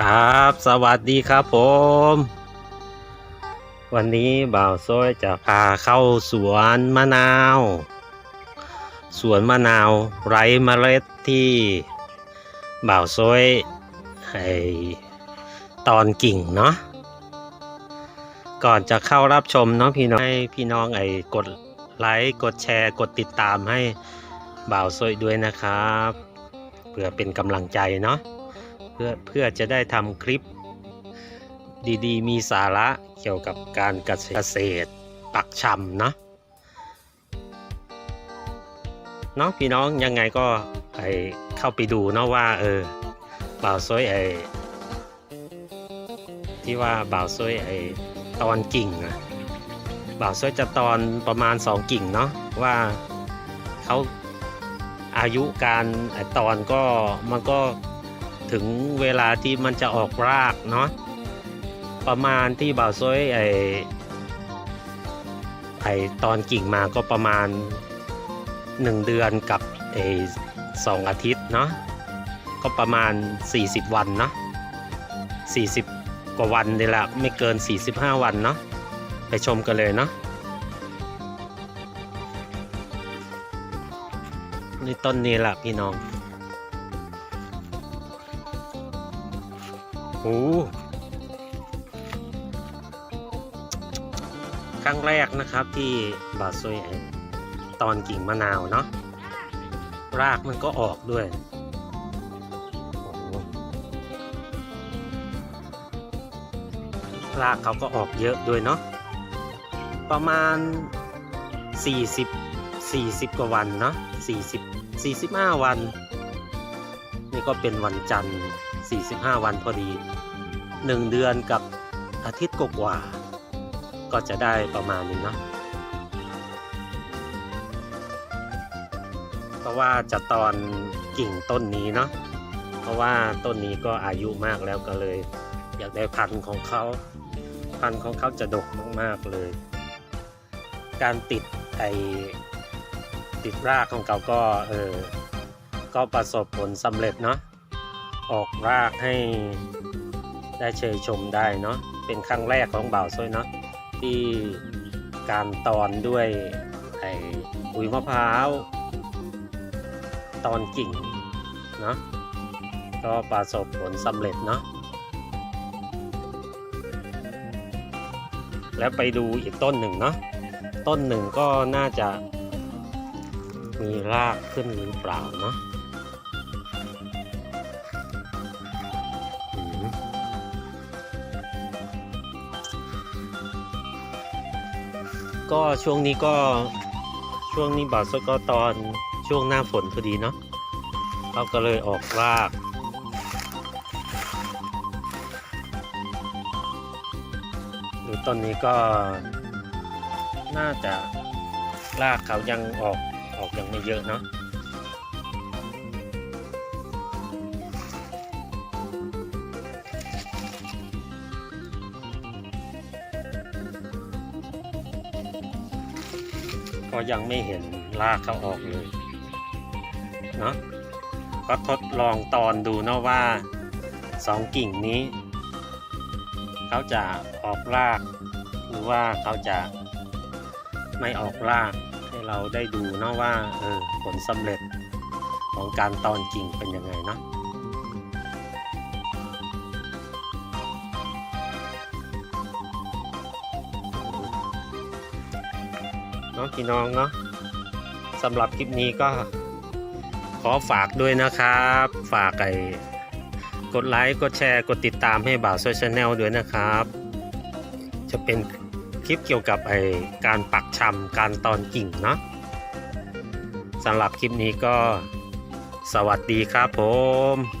ครับ สวัสดีครับผม วันนี้บ่าวซ้อยจะพาเข้าสวนมะนาว สวนมะนาวไร้เมล็ดที่บ่าวซ้อยไอตอนกิ่งเนาะก่อนจะเข้ารับชมเนาะพี่น้องให้พี่น้องไอกดไลค์กดแชร์กดติดตามให้บ่าวซ้อยด้วยนะครับเพื่อเป็นกำลังใจเนาะ พื่อเพื่อจะได้ทำคลิป ดีๆ มีสาระเกี่ยวกับการเกษตรปักชำเนาะเนาะพี่น้องยังไงก็ไอเข้าไปดูเนาะว่าเออบ่าวซอยไอที่ว่าบ่าวซอยไอตอนกิ่งอะบ่าวซอยจะตอนประมาณสองกิ่งเนาะว่าเขาอายุการไอตอนก็มันก็ ถึงเวลาที่มันจะออกรากเนาะประมาณที่บ่าวซ้อยไอไอตอนกิ่งมาก็ประมาณ 1 เดือนกับไอสองอาทิตย์เนาะก็ประมาณ 40 วันเนาะ40 กว่าวันนี่แหละไม่เกิน 45 วันเนาะไปชมกันเลยเนาะในต้นนี้แหละพี่น้อง โอ้ครั้งแรกนะครับที่บาซวยไอตอนกิ่งมะนาวเนาะรากมันก็ออกด้วยรากเขาก็ออกเยอะด้วยเนาะประมาณ 40 40 กว่าวันเนาะ40 45 วัน นี่ก็เป็นวันจันทร์ 45 วันพอดี 1 เดือนกับอาทิตย์กว่าก็จะได้ประมาณนี้เนาะเพราะว่าจะตอนกิ่งต้นนี้เนาะเพราะว่าต้นนี้ก็อายุมากแล้วก็เลย อยากได้พันธุ์ของเขาพันธุ์ของเขาจะดกมากๆเลย การติดไอติดรากของเขาก็เออก็ประสบผลสำเร็จเนาะ ออกรากให้ได้เชยชมได้เนาะเป็นครั้งแรกของบ่าวซ้อยเนาะที่การตอนด้วยไอ้ปุ๋ยมะพร้าวตอนกิ่งเนาะก็ประสบผลสำเร็จเนาะแล้วไปดูอีกต้นหนึ่งเนาะต้นหนึ่งก็น่าจะมีรากขึ้นหรือเปล่าเนาะ ก็ช่วงนี้ก็ช่วงนี้บาสก็ตอนช่วงหน้าฝนพอดีเนาะเขาก็เลยออกรากหรือต้นนี้ก็น่าจะรากเขายังออกออกยังไม่เยอะเนาะ ก็ยังไม่เห็นรากเขาออกเลยเนาะก็ทดลองตอนดูเนาะว่าสองกิ่งนี้ เขาจะออกราก หรือว่าเขาจะไม่ออกรากให้เราได้ดูเนาะว่าเออผลสำเร็จของการตอนกิ่งเป็นยังไงเนาะ นาะพี่น้องเนาะสำหรับคลิปนี้ก็ขอฝากด้วยนะครับ ฝากไอ้กดไลค์กดแชร์กดติดตามให้บ่าวโซเชียลแนลด้วยนะครับ จะเป็นคลิปเกี่ยวกับไอ้การปักชำการตอนกิ่งเนาะสำหรับคลิปนี้ก็สวัสดีครับผม